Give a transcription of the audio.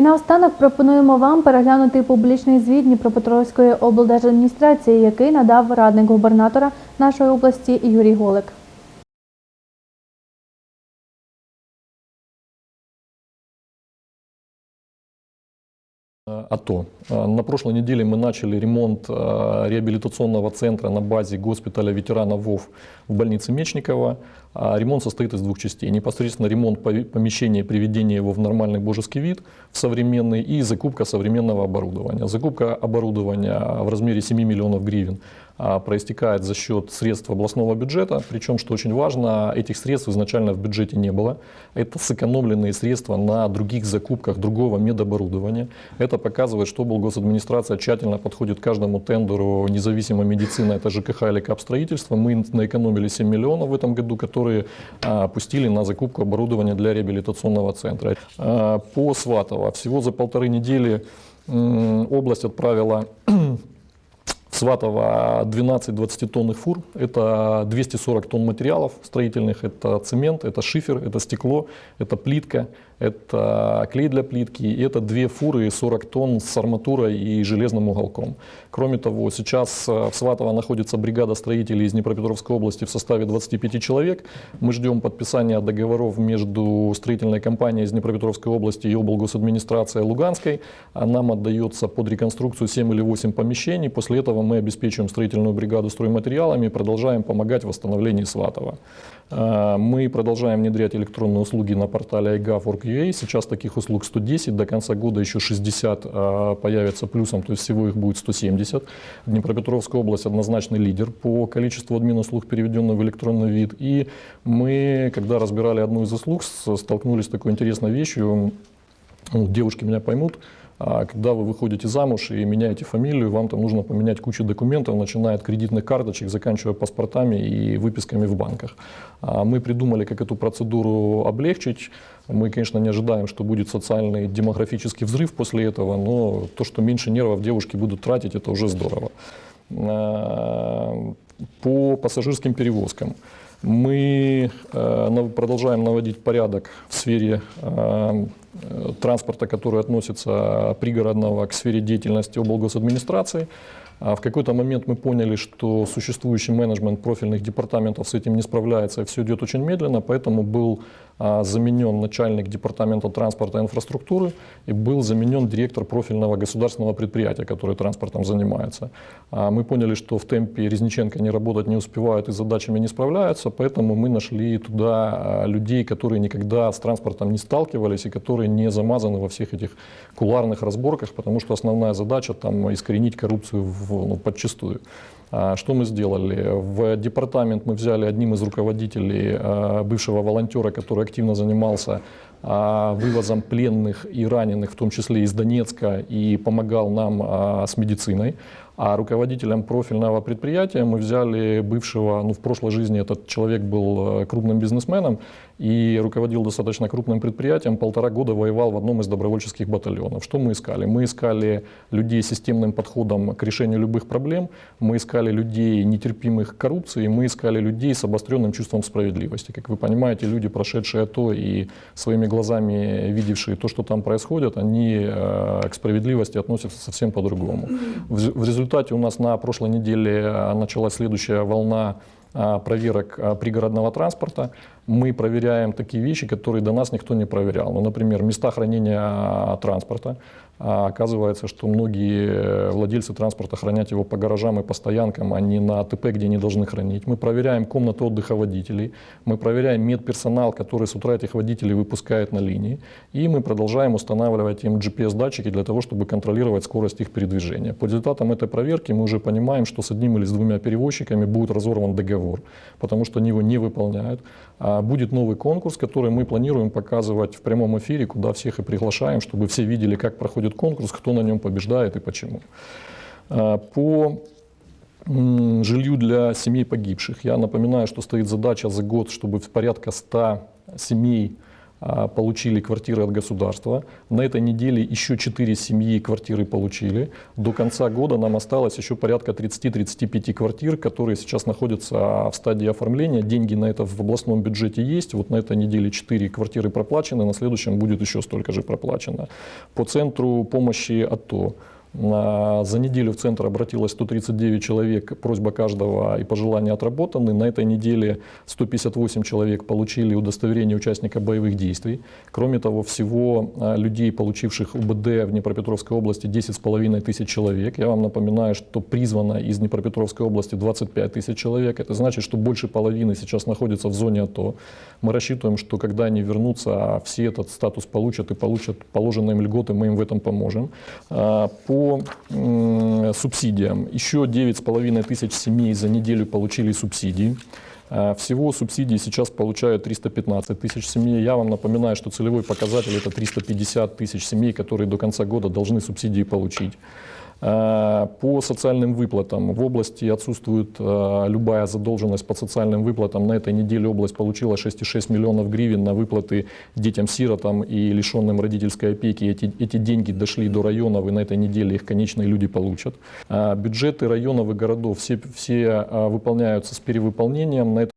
І наостанок пропонуємо вам переглянути публічний звіт Дніпропетровської облдержадміністрації, який надав радник губернатора нашої області Юрій Голик. Э, АТО. Э, На прошлой неделе мы начали ремонт э, реабилитационного центра на базе госпиталя ветеранов ВОВ в больнице Мечникова. А Ремонт состоит из двух частей. Непосредственно ремонт помещения приведение его в нормальный божеский вид, в современный, и закупка современного оборудования. Закупка оборудования в размере 7 миллионов гривен а, проистекает за счет средств областного бюджета. Причем, что очень важно, этих средств изначально в бюджете не было. Это сэкономленные средства на других закупках другого медоборудования. Это показывает, что облгосадминистрация тщательно подходит к каждому тендеру, независимо медицина, это ЖКХ или капстроительство. Мы наэкономили 7 миллионов в этом году, которые а, пустили на закупку оборудования для реабилитационного центра. А, По Сватово всего за полторы недели область отправила Сватово 12 20-тонных фур. Это 240 тонн материалов строительных. Это цемент, это шифер, это стекло, это плитка, это клей для плитки. И это две фуры 40 тонн с арматурой и железным уголком. Кроме того, сейчас э, в Сватово находится бригада строителей из Днепропетровской области в составе 25 человек. Мы ждем подписания договоров между строительной компанией из Днепропетровской области и облгосадминистрацией Луганской. А Нам отдается под реконструкцию 7 или 8 помещений. После этого мы обеспечиваем строительную бригаду стройматериалами и продолжаем помогать в восстановлении Сватова. Э, Мы продолжаем внедрять электронные услуги на портале iGov.org.ua. Сейчас таких услуг 110, до конца года еще 60 э, появится плюсом, то есть всего их будет 170. Днепропетровская область однозначный лидер по количеству админ-услуг, переведенных в электронный вид. И мы, когда разбирали одну из услуг, столкнулись с такой интересной вещью. Ну, девушки меня поймут, а, когда вы выходите замуж и меняете фамилию, вам там нужно поменять кучу документов, начиная от кредитных карточек, заканчивая паспортами и выписками в банках. А Мы придумали, как эту процедуру облегчить. Мы, конечно, не ожидаем, что будет социальный демографический взрыв после этого, но то, что меньше нервов девушки будут тратить, это уже здорово. А, По пассажирским перевозкам. Мы э, продолжаем наводить порядок в сфере э, транспорта, который относится пригородного к сфере деятельности облгосадминистрации. А В какой-то момент мы поняли, что существующий менеджмент профильных департаментов с этим не справляется, и все идет очень медленно, поэтому был а, заменен начальник департамента транспорта и инфраструктуры и был заменен директор профильного государственного предприятия, которое транспортом занимается. А, Мы поняли, что в темпе Резниченко они работать не успевают и задачами не справляются, поэтому мы нашли туда людей, которые никогда с транспортом не сталкивались и которые не замазаны во всех этих куларных разборках, потому что основная задача там искоренить коррупцию в, ну, подчистую. А, Что мы сделали? В департамент мы взяли одним из руководителей а, бывшего волонтера, который активно занимался а, вывозом пленных и раненых, в том числе из Донецка, и помогал нам с медициной. А руководителем профильного предприятия мы взяли бывшего, ну в прошлой жизни этот человек был э, крупным бизнесменом и руководил достаточно крупным предприятием, полтора года воевал в одном из добровольческих батальонов. Что мы искали? Мы искали людей с системным подходом к решению любых проблем, мы искали людей, нетерпимых к коррупции, мы искали людей с обостренным чувством справедливости. Как вы понимаете, люди, прошедшие АТО и своими глазами видевшие то, что там происходит, они э, к справедливости относятся совсем по-другому. В, в результате у нас на прошлой неделе э, началась следующая волна а, проверок а, пригородного транспорта. Мы проверяем такие вещи, которые до нас никто не проверял. Ну, например, места хранения а, транспорта. А, Оказывается, что многие э, владельцы транспорта хранят его по гаражам и по стоянкам, а не на ТП, где они должны хранить. Мы проверяем комнаты отдыха водителей, мы проверяем медперсонал, который с утра этих водителей выпускает на линии, и мы продолжаем устанавливать им GPS-датчики для того, чтобы контролировать скорость их передвижения. По результатам этой проверки мы уже понимаем, что с одним или с двумя перевозчиками будет разорван договор, потому что они его не выполняют. А Будет новый конкурс, который мы планируем показывать в прямом эфире, куда всех и приглашаем, чтобы все видели, как проходит конкурс, кто на нем побеждает и почему. А, По жилью для семей погибших. Я напоминаю, что стоит задача за год, чтобы порядка 100 семей а, получили квартиры от государства. На этой неделе еще 4 семьи квартиры получили. До конца года нам осталось еще порядка 30-35 квартир, которые сейчас находятся в стадии оформления. Деньги на это в областном бюджете есть. Вот на этой неделе 4 квартиры проплачены, на следующем будет еще столько же проплачено. По центру помощи АТО. За неделю в центр обратилось 139 человек, просьба каждого и пожелания отработаны. На этой неделе 158 человек получили удостоверение участника боевых действий. Кроме того, всего а, людей, получивших УБД в Днепропетровской области 10,5 тысяч человек. Я вам напоминаю, что призвано из Днепропетровской области 25 тысяч человек. Это значит, что больше половины сейчас находится в зоне АТО. Мы рассчитываем, что когда они вернутся, а все этот статус получат и получат положенные им льготы, мы им в этом поможем. А, По субсидиям еще 9,5 тысяч семей за неделю получили субсидии. А, Всего субсидии сейчас получают 315 тысяч семей. Я вам напоминаю, что целевой показатель это 350 тысяч семей, которые до конца года должны субсидии получить. А, По социальным выплатам в области отсутствует а, любая задолженность по социальным выплатам. На этой неделе область получила 6,6 миллионов гривен на выплаты детям-сиротам и лишенным родительской опеки. Эти, эти деньги дошли до районов, и на этой неделе их конечные люди получат. А, Бюджеты районов и городов все, все выполняются с перевыполнением. На